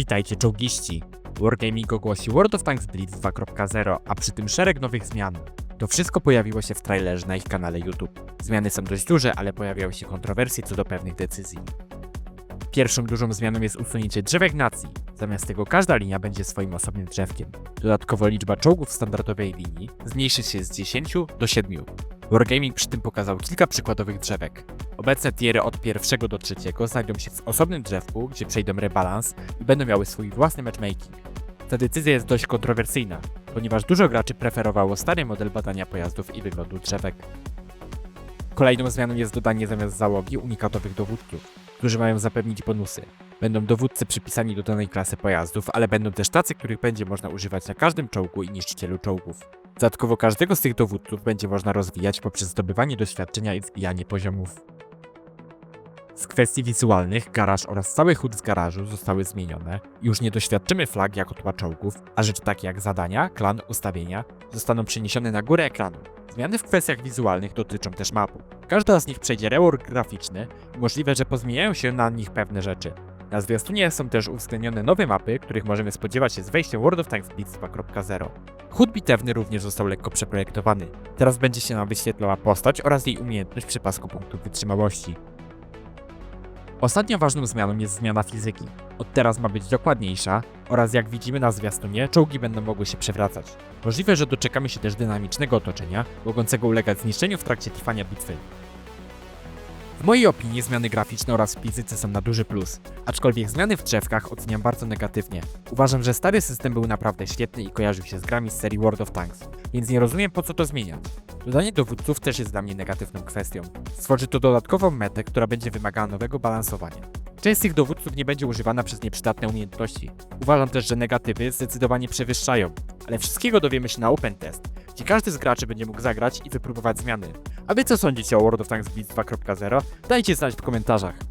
Witajcie czołgiści! Wargaming ogłosi World of Tanks Blitz 2.0, a przy tym szereg nowych zmian. To wszystko pojawiło się w trailerze na ich kanale YouTube. Zmiany są dość duże, ale pojawiały się kontrowersje co do pewnych decyzji. Pierwszą dużą zmianą jest usunięcie drzewek nacji. Zamiast tego każda linia będzie swoim osobnym drzewkiem. Dodatkowo liczba czołgów w standardowej linii zmniejszy się z 10 do 7. Wargaming przy tym pokazał kilka przykładowych drzewek. Obecne tiery od pierwszego do trzeciego znajdą się w osobnym drzewku, gdzie przejdą rebalans i będą miały swój własny matchmaking. Ta decyzja jest dość kontrowersyjna, ponieważ dużo graczy preferowało stary model badania pojazdów i wyglądu drzewek. Kolejną zmianą jest dodanie zamiast załogi unikatowych dowódców, którzy mają zapewnić bonusy. Będą dowódcy przypisani do danej klasy pojazdów, ale będą też tacy, których będzie można używać na każdym czołgu i niszczycielu czołgów. Dodatkowo każdego z tych dowódców będzie można rozwijać poprzez zdobywanie doświadczenia i zbijanie poziomów. Z kwestii wizualnych, garaż oraz cały hut z garażu zostały zmienione. Już nie doświadczymy flag jako tła a rzeczy takie jak zadania, klan, ustawienia zostaną przeniesione na górę ekranu. Zmiany w kwestiach wizualnych dotyczą też mapu. Każda z nich przejdzie rework graficzny i możliwe, że pozmieniają się na nich pewne rzeczy. Na zwiastunie są też uwzględnione nowe mapy, których możemy spodziewać się z wejściem World of Tanks Blitz 2.0. Hut bitewny również został lekko przeprojektowany. Teraz będzie się nam wyświetlała postać oraz jej umiejętność przy pasku punktów wytrzymałości. Ostatnią ważną zmianą jest zmiana fizyki. Od teraz ma być dokładniejsza oraz jak widzimy na zwiastunie, czołgi będą mogły się przewracać. Możliwe, że doczekamy się też dynamicznego otoczenia, mogącego ulegać zniszczeniu w trakcie trwania bitwy. W mojej opinii zmiany graficzne oraz w fizyce są na duży plus, aczkolwiek zmiany w drzewkach oceniam bardzo negatywnie. Uważam, że stary system był naprawdę świetny i kojarzył się z grami z serii World of Tanks, więc nie rozumiem po co to zmieniać. Dodanie dowódców też jest dla mnie negatywną kwestią. Stworzy to dodatkową metę, która będzie wymagała nowego balansowania. Część z tych dowódców nie będzie używana przez nieprzydatne umiejętności. Uważam też, że negatywy zdecydowanie przewyższają, ale wszystkiego dowiemy się na Open Test, gdzie każdy z graczy będzie mógł zagrać i wypróbować zmiany. A wy co sądzicie o World of Tanks Blitz 2.0? Dajcie znać w komentarzach.